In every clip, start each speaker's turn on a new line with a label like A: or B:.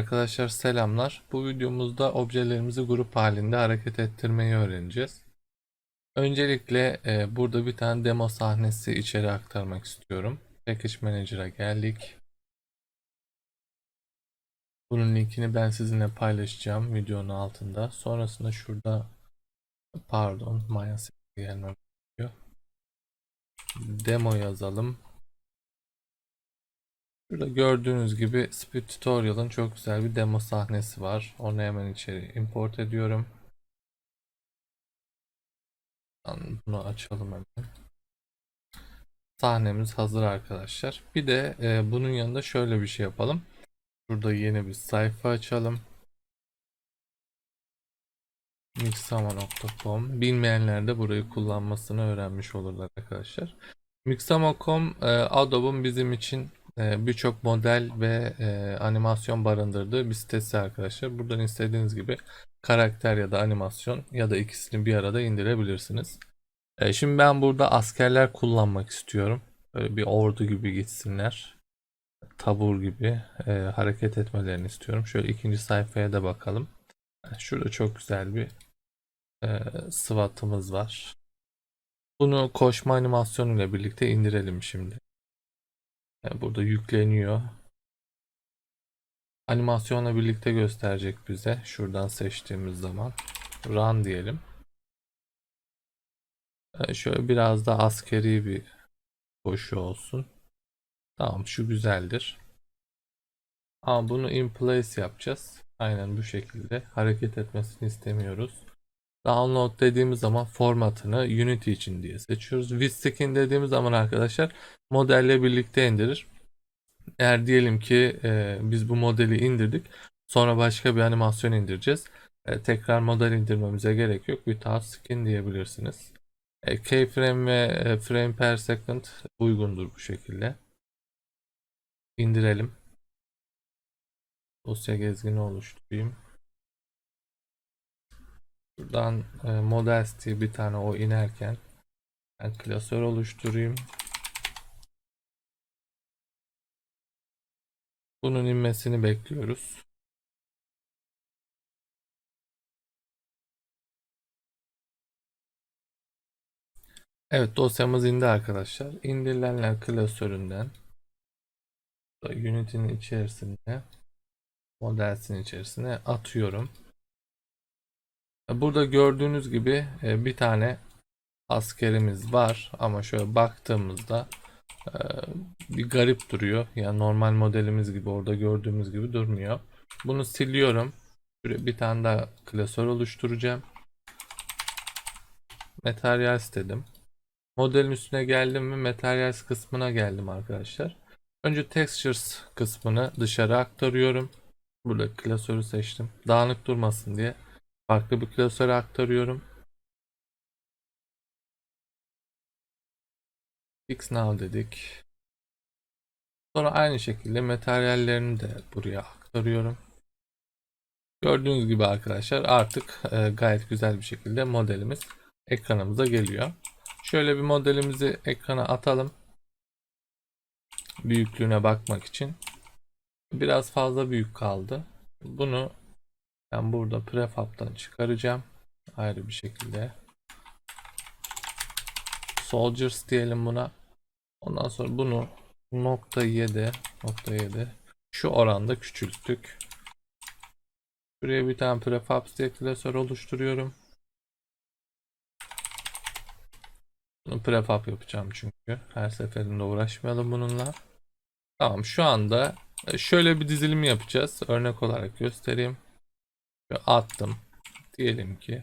A: Arkadaşlar selamlar. Bu videomuzda objelerimizi grup halinde hareket ettirmeyi öğreneceğiz. Öncelikle e, burada bir tane demo sahnesi içeri aktarmak istiyorum. Package Manager'a geldik. Bunun linkini ben sizinle paylaşacağım videonun altında. Sonrasında şurada pardon Maya gelmem gerekiyor. Demo yazalım. Burada gördüğünüz gibi Speed Tutorial'ın çok güzel bir demo sahnesi var. Onu hemen içeri import ediyorum. Bunu açalım hemen. Sahnemiz hazır arkadaşlar. Bir de e, bunun yanında şöyle bir şey yapalım. Burada yeni bir sayfa açalım. Mixama.com Bilmeyenler de burayı kullanmasını öğrenmiş olurlar arkadaşlar. Mixama.com e, Adobe'un bizim için birçok model ve e, animasyon barındırdığı bir sitesi arkadaşlar. Buradan istediğiniz gibi karakter ya da animasyon ya da ikisini bir arada indirebilirsiniz. E, şimdi ben burada askerler kullanmak istiyorum. Böyle bir ordu gibi gitsinler. Tabur gibi e, hareket etmelerini istiyorum. Şöyle ikinci sayfaya da bakalım. Şurada çok güzel bir e, SWAT'ımız var. Bunu koşma animasyonu ile birlikte indirelim şimdi. Yani burada yükleniyor. Animasyonla birlikte gösterecek bize. Şuradan seçtiğimiz zaman. Run diyelim. Yani şöyle biraz da askeri bir koşu olsun. Tamam şu güzeldir. Ama bunu in place yapacağız. Aynen bu şekilde. Hareket etmesini istemiyoruz. Download dediğimiz zaman formatını Unity için diye seçiyoruz. Vskin dediğimiz zaman arkadaşlar modelle birlikte indirir. Eğer diyelim ki e, biz bu modeli indirdik. Sonra başka bir animasyon indireceğiz. E, tekrar model indirmemize gerek yok. Bir task skin diyebilirsiniz. E, keyframe ve e, frame per second uygundur bu şekilde. İndirelim. Dosya gezgini oluşturayım. Buradan e, Models bir tane o inerken ben klasör oluşturayım. Bunun inmesini bekliyoruz. Evet dosyamız indi arkadaşlar. İndirilenler klasöründen Unity'nin içerisinde Models'in içerisine atıyorum. Burada gördüğünüz gibi e, bir tane askerimiz var ama şöyle baktığımızda e, bir garip duruyor. Yani normal modelimiz gibi orada gördüğümüz gibi durmuyor. Bunu siliyorum. Bir tane daha klasör oluşturacağım. Materyal istedim. Modelin üstüne geldim mi Materials kısmına geldim arkadaşlar. Önce Textures kısmını dışarı aktarıyorum. Burada klasörü seçtim. Dağınık durmasın diye farklı bir klasöre aktarıyorum. Fix now dedik. Sonra aynı şekilde materyallerini de buraya aktarıyorum. Gördüğünüz gibi arkadaşlar artık e, gayet güzel bir şekilde modelimiz ekranımıza geliyor. Şöyle bir modelimizi ekrana atalım. Büyüklüğüne bakmak için. Biraz fazla büyük kaldı. Bunu ben burada prefab'dan çıkaracağım. Ayrı bir şekilde. Soldiers diyelim buna. Ondan sonra bunu nokta 7 nokta 7 şu oranda küçülttük. Buraya bir tane diye klasör oluşturuyorum. Bunu prefab yapacağım çünkü. Her seferinde uğraşmayalım bununla. Tamam şu anda şöyle bir dizilim yapacağız. Örnek olarak göstereyim. Şöyle attım. Diyelim ki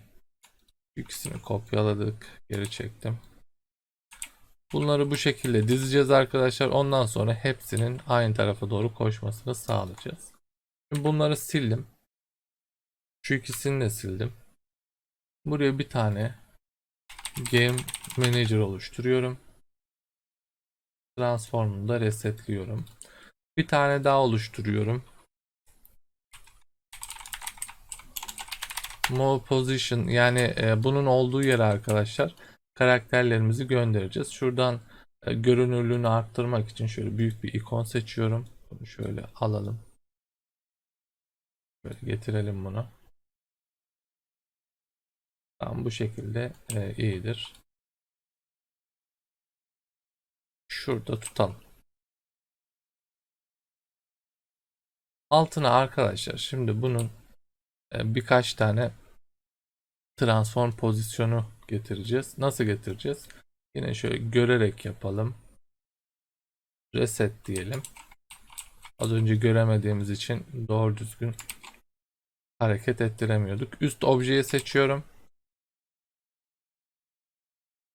A: ikisini kopyaladık. Geri çektim. Bunları bu şekilde dizeceğiz arkadaşlar. Ondan sonra hepsinin aynı tarafa doğru koşmasını sağlayacağız. Şimdi bunları sildim. Şu ikisini de sildim. Buraya bir tane Game Manager oluşturuyorum. Transform'u da resetliyorum. Bir tane daha oluşturuyorum. Move Position yani e, bunun olduğu yere arkadaşlar karakterlerimizi göndereceğiz. Şuradan e, görünürlüğünü arttırmak için şöyle büyük bir ikon seçiyorum. Bunu şöyle alalım. Böyle getirelim bunu. Tamam bu şekilde e, iyidir. Şurada tutalım. Altına arkadaşlar şimdi bunun birkaç tane transform pozisyonu getireceğiz. Nasıl getireceğiz? Yine şöyle görerek yapalım. Reset diyelim. Az önce göremediğimiz için doğru düzgün hareket ettiremiyorduk. Üst objeyi seçiyorum.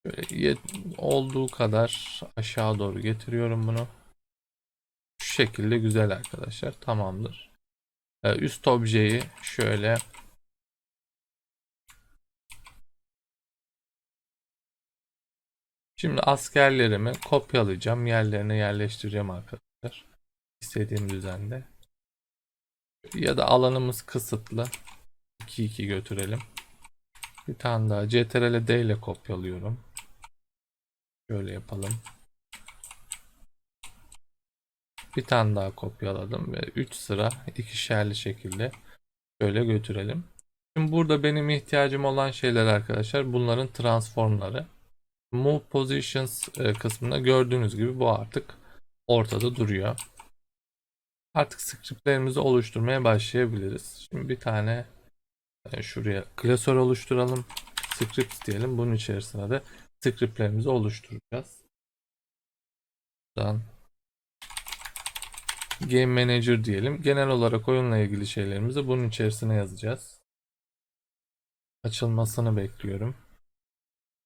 A: Böyle olduğu kadar aşağı doğru getiriyorum bunu. Şu şekilde güzel arkadaşlar. Tamamdır. Ee, Üst objeyi şöyle Şimdi askerlerimi kopyalayacağım. Yerlerine yerleştireceğim arkadaşlar. İstediğim düzende. Ya da alanımız kısıtlı. 2-2 götürelim. Bir tane daha CTRL D ile kopyalıyorum. Şöyle yapalım. Bir tane daha kopyaladım ve 3 sıra ikişerli şekilde şöyle götürelim. Şimdi burada benim ihtiyacım olan şeyler arkadaşlar bunların transformları. Move Positions e, kısmında gördüğünüz gibi bu artık ortada duruyor. Artık scriptlerimizi oluşturmaya başlayabiliriz. Şimdi bir tane e, şuraya klasör oluşturalım. Scripts diyelim. Bunun içerisine de scriptlerimizi oluşturacağız. Buradan Game Manager diyelim. Genel olarak oyunla ilgili şeylerimizi bunun içerisine yazacağız. Açılmasını bekliyorum.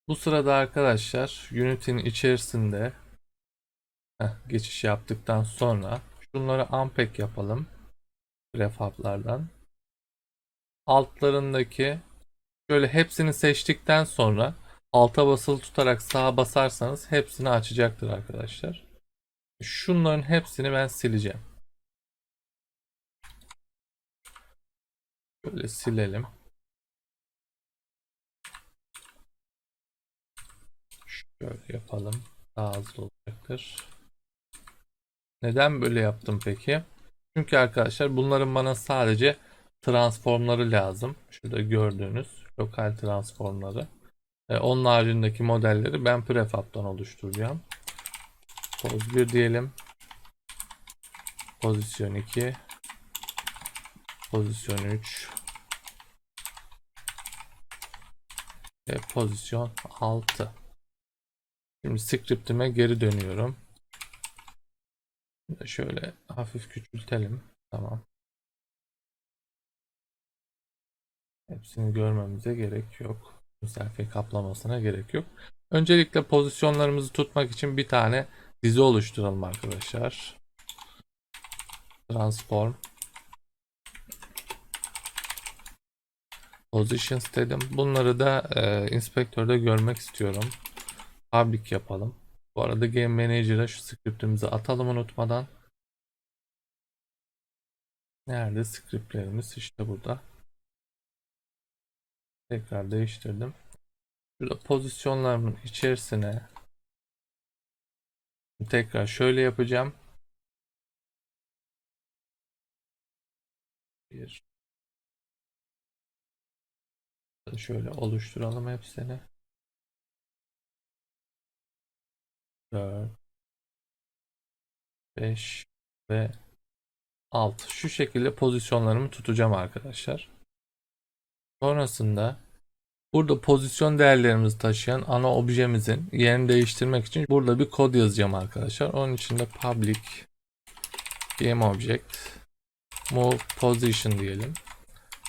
A: Bu sırada arkadaşlar Unity'nin içerisinde heh, geçiş yaptıktan sonra şunları unpack yapalım. Prefab'lardan. Altlarındaki şöyle hepsini seçtikten sonra alta basılı tutarak sağa basarsanız hepsini açacaktır arkadaşlar. Şunların hepsini ben sileceğim. Böyle silelim. Şöyle yapalım. Daha hızlı olacaktır. Neden böyle yaptım peki? Çünkü arkadaşlar bunların bana sadece transformları lazım. Şurada gördüğünüz lokal transformları. E, onun haricindeki modelleri ben prefab'dan oluşturacağım. Poz 1 diyelim. Pozisyon 2. Pozisyon 3. Ve pozisyon 6. Şimdi scriptime geri dönüyorum. Şöyle hafif küçültelim. Tamam. Hepsini görmemize gerek yok. Sayfayı kaplamasına gerek yok. Öncelikle pozisyonlarımızı tutmak için bir tane dizi oluşturalım arkadaşlar. Transform Positions dedim. Bunları da e, inspektörde görmek istiyorum. Public yapalım. Bu arada Game Manager'a şu scriptimizi atalım unutmadan. Nerede scriptlerimiz? İşte burada. Tekrar değiştirdim. Şurada pozisyonlarımın içerisine tekrar şöyle yapacağım. Bir şöyle oluşturalım hepsini. 4 5 ve 6 şu şekilde pozisyonlarımı tutacağım arkadaşlar. Sonrasında burada pozisyon değerlerimizi taşıyan ana objemizin yerini değiştirmek için burada bir kod yazacağım arkadaşlar. Onun için de public game object move position diyelim.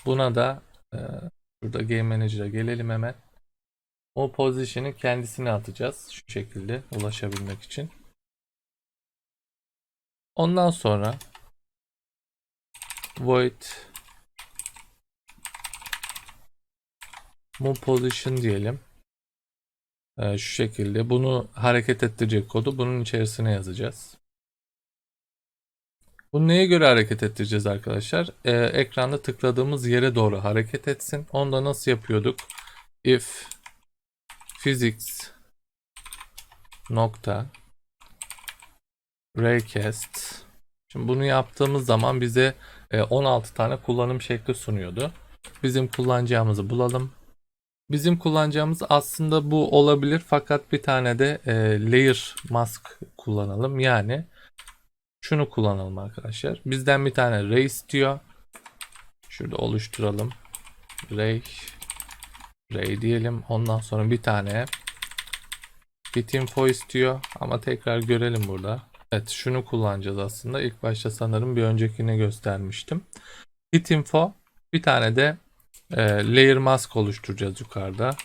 A: Buna da e, burada game manager'a gelelim hemen. O position'ı kendisine atacağız şu şekilde ulaşabilmek için. Ondan sonra void move position diyelim. Ee, şu şekilde bunu hareket ettirecek kodu bunun içerisine yazacağız. Bunu neye göre hareket ettireceğiz arkadaşlar? Ee, ekranda tıkladığımız yere doğru hareket etsin. Onda nasıl yapıyorduk? If physics nokta raycast Şimdi bunu yaptığımız zaman bize e, 16 tane kullanım şekli sunuyordu. Bizim kullanacağımızı bulalım. Bizim kullanacağımız aslında bu olabilir fakat bir tane de e, layer mask kullanalım. Yani şunu kullanalım arkadaşlar. Bizden bir tane ray istiyor. Şurada oluşturalım. Ray ray diyelim. Ondan sonra bir tane bit info istiyor ama tekrar görelim burada. Evet şunu kullanacağız aslında. İlk başta sanırım bir öncekini göstermiştim. Hit info bir tane de e, layer mask oluşturacağız yukarıda.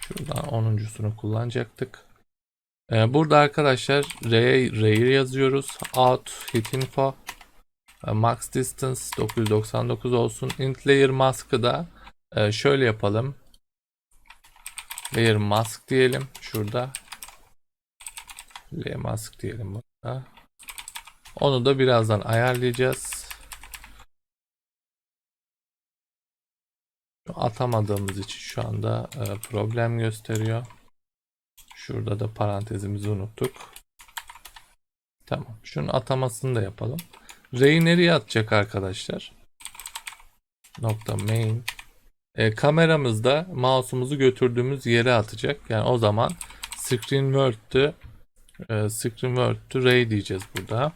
A: Şuradan 10.sunu kullanacaktık. E, burada arkadaşlar ray yazıyoruz. Out hit info e, max distance 999 olsun. Int layer mask'ı da e, şöyle yapalım. Layer mask diyelim şurada. Layer mask diyelim burada. Onu da birazdan ayarlayacağız. Atamadığımız için şu anda e, problem gösteriyor. Şurada da parantezimizi unuttuk. Tamam. Şunun atamasını da yapalım. Ray'i nereye atacak arkadaşlar? Nokta main. E, kameramızda mouse'umuzu götürdüğümüz yere atacak. Yani o zaman screen word to, e, screen word to ray diyeceğiz burada.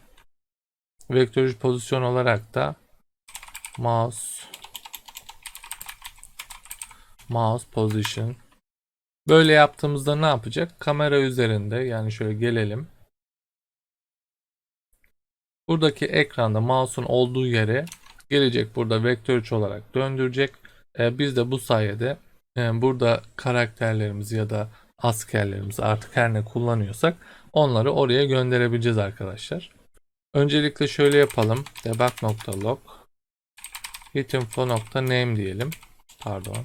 A: Vektörcü pozisyon olarak da mouse mouse position böyle yaptığımızda ne yapacak? Kamera üzerinde yani şöyle gelelim. Buradaki ekranda mouse'un olduğu yere gelecek burada vektör 3 olarak döndürecek. Ee, biz de bu sayede e, burada karakterlerimizi ya da askerlerimizi artık her ne kullanıyorsak onları oraya gönderebileceğiz arkadaşlar. Öncelikle şöyle yapalım. debug.log hitinfo.name diyelim. Pardon.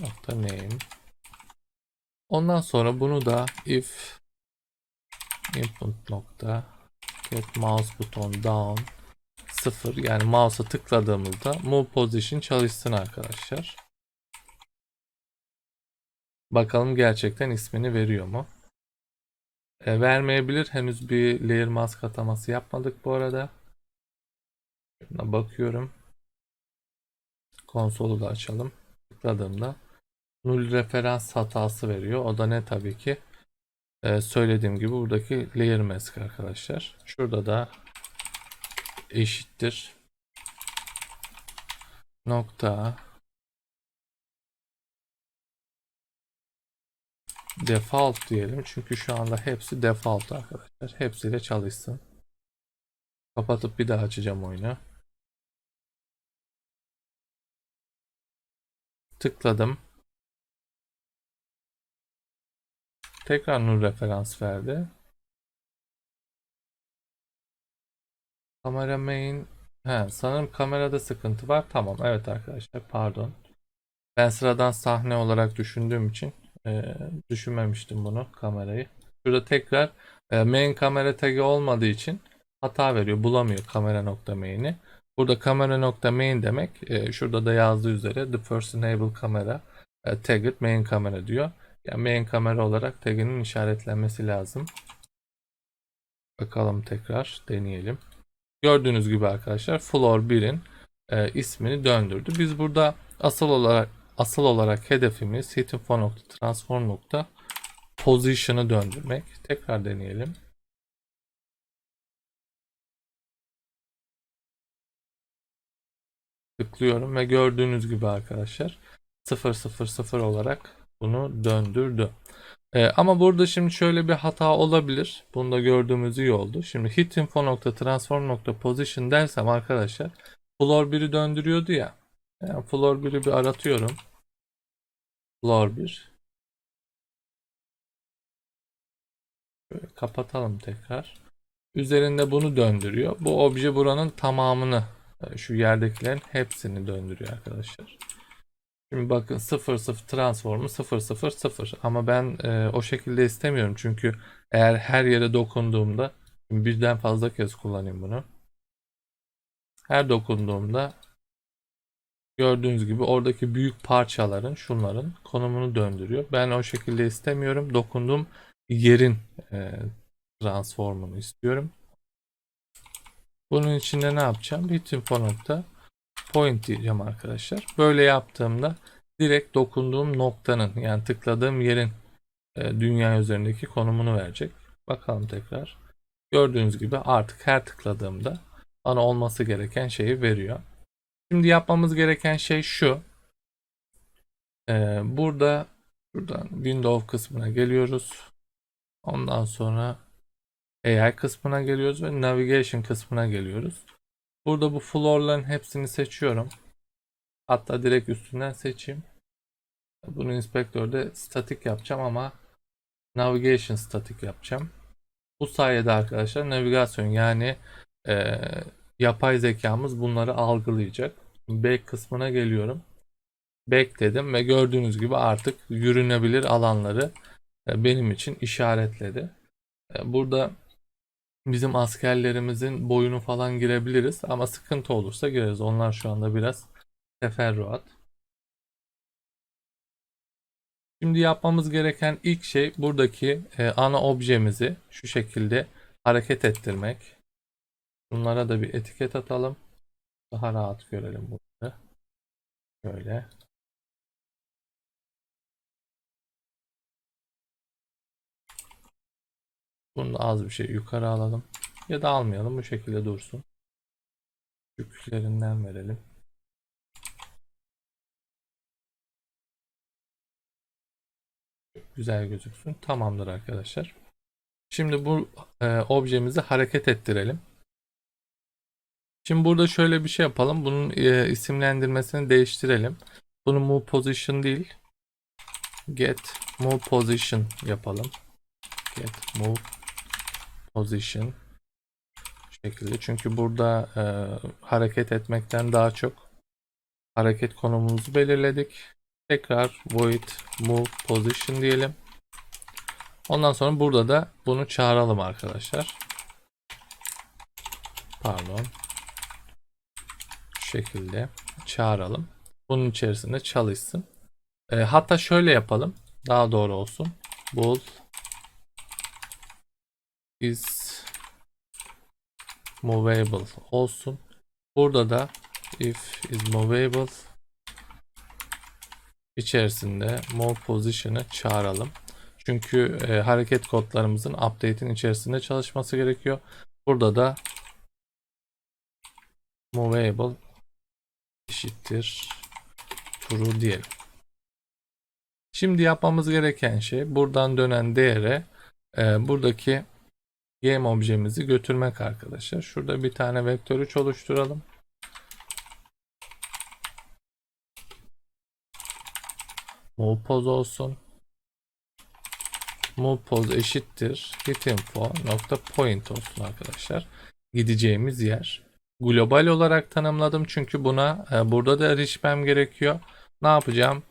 A: Nokta name. Ondan sonra bunu da if input nokta get mouse button down 0 yani mouse'a tıkladığımızda move position çalışsın arkadaşlar. Bakalım gerçekten ismini veriyor mu? E, vermeyebilir. Henüz bir layer mask ataması yapmadık bu arada. Şuna bakıyorum. Konsolu da açalım. Tıkladığımda null referans hatası veriyor. O da ne tabii ki? Ee, söylediğim gibi buradaki layer mask arkadaşlar. Şurada da eşittir nokta default diyelim. Çünkü şu anda hepsi default arkadaşlar. Hepsiyle çalışsın. Kapatıp bir daha açacağım oyunu. Tıkladım. Tekrar nur referans verdi. Kamera main. He, sanırım kamerada sıkıntı var. Tamam evet arkadaşlar pardon. Ben sıradan sahne olarak düşündüğüm için e, düşünmemiştim bunu kamerayı. Şurada tekrar e, main kamera tagi olmadığı için hata veriyor. Bulamıyor kamera nokta main'i. Burada kamera nokta main demek e, şurada da yazdığı üzere the first enable camera e, tagged main kamera diyor. Yani main kamera olarak taginin işaretlenmesi lazım. Bakalım tekrar deneyelim. Gördüğünüz gibi arkadaşlar floor 1'in e, ismini döndürdü. Biz burada asıl olarak asıl olarak hedefimiz hitinfo nokta transform nokta position'ı döndürmek. Tekrar deneyelim. Tıklıyorum ve gördüğünüz gibi arkadaşlar 000 olarak bunu döndürdü. Ee, ama burada şimdi şöyle bir hata olabilir. Bunu da gördüğümüz iyi oldu. Şimdi hit info nokta transform nokta position dersem arkadaşlar floor 1'i döndürüyordu ya. Yani floor 1'i bir aratıyorum. Floor 1. Böyle kapatalım tekrar. Üzerinde bunu döndürüyor. Bu obje buranın tamamını şu yerdekilerin hepsini döndürüyor arkadaşlar. Şimdi bakın 0 0 transformu 0 0 0 ama ben e, o şekilde istemiyorum çünkü eğer her yere dokunduğumda birden fazla kez kullanayım bunu. Her dokunduğumda Gördüğünüz gibi oradaki büyük parçaların şunların konumunu döndürüyor. Ben o şekilde istemiyorum. Dokunduğum yerin e, transformunu istiyorum. Bunun için de ne yapacağım? Bitinfo nokta point diyeceğim arkadaşlar. Böyle yaptığımda direkt dokunduğum noktanın yani tıkladığım yerin e, dünya üzerindeki konumunu verecek. Bakalım tekrar. Gördüğünüz gibi artık her tıkladığımda bana olması gereken şeyi veriyor. Şimdi yapmamız gereken şey şu. Ee, burada buradan Windows kısmına geliyoruz. Ondan sonra AI kısmına geliyoruz ve Navigation kısmına geliyoruz. Burada bu floor'ların hepsini seçiyorum. Hatta direkt üstünden seçeyim. Bunu inspektörde statik yapacağım ama Navigation statik yapacağım. Bu sayede arkadaşlar navigasyon yani e, yapay zekamız bunları algılayacak. Back kısmına geliyorum. Back dedim ve gördüğünüz gibi artık yürünebilir alanları e, benim için işaretledi. E, burada bizim askerlerimizin boyunu falan girebiliriz ama sıkıntı olursa gireriz. Onlar şu anda biraz teferruat. Şimdi yapmamız gereken ilk şey buradaki e, ana objemizi şu şekilde hareket ettirmek. Bunlara da bir etiket atalım. Daha rahat görelim burada. Böyle. Bunu da az bir şey yukarı alalım. Ya da almayalım. Bu şekilde dursun. Yükslerinden verelim. Güzel gözüksün. Tamamdır arkadaşlar. Şimdi bu e, objemizi hareket ettirelim. Şimdi burada şöyle bir şey yapalım. Bunun e, isimlendirmesini değiştirelim. Bunu move position değil. Get move position yapalım. Get move position şekilde. Çünkü burada e, hareket etmekten daha çok hareket konumumuzu belirledik. Tekrar void move position diyelim. Ondan sonra burada da bunu çağıralım arkadaşlar. Pardon şekilde çağıralım. Bunun içerisinde çalışsın. E, hatta şöyle yapalım. Daha doğru olsun. Bool is movable olsun. Burada da if is movable içerisinde move position'ı çağıralım. Çünkü e, hareket kodlarımızın update'in içerisinde çalışması gerekiyor. Burada da movable eşittir true diyelim. Şimdi yapmamız gereken şey buradan dönen değere e, buradaki game objemizi götürmek arkadaşlar. Şurada bir tane vektör 3 oluşturalım. Move pose olsun. Move pose eşittir hitinfo nokta point olsun arkadaşlar. Gideceğimiz yer global olarak tanımladım çünkü buna e, burada da erişmem gerekiyor. Ne yapacağım?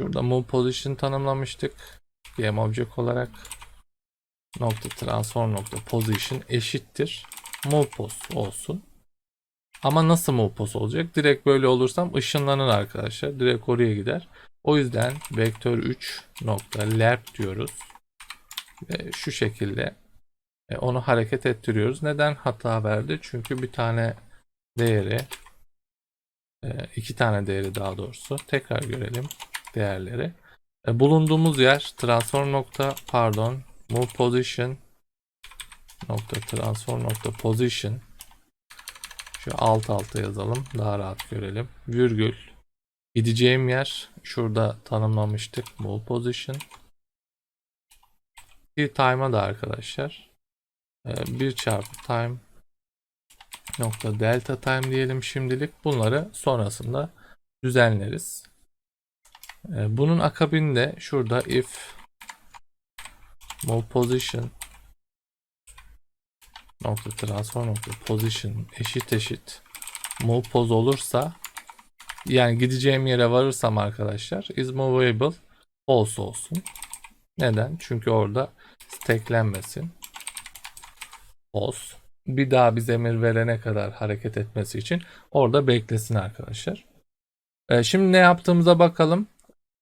A: Şurada move position tanımlamıştık. Game object olarak nokta transform nokta position eşittir move pos olsun. Ama nasıl move pos olacak? Direkt böyle olursam ışınlanır arkadaşlar. Direkt oraya gider. O yüzden vektör 3 nokta lerp diyoruz. Ve şu şekilde e, onu hareket ettiriyoruz. Neden hata verdi? Çünkü bir tane değeri e, iki tane değeri daha doğrusu tekrar görelim değerleri. E, bulunduğumuz yer transform nokta pardon move position nokta transform nokta position şu alt alta yazalım daha rahat görelim. Virgül gideceğim yer şurada tanımlamıştık move position. Bir time'a da arkadaşlar 1 ee, çarpı time nokta delta time diyelim şimdilik. Bunları sonrasında düzenleriz. Ee, bunun akabinde şurada if move position nokta transform nokta position eşit eşit move pose olursa yani gideceğim yere varırsam arkadaşlar is movable false olsun. Neden? Çünkü orada stacklenmesin os bir daha biz emir verene kadar hareket etmesi için orada beklesin arkadaşlar. E, şimdi ne yaptığımıza bakalım.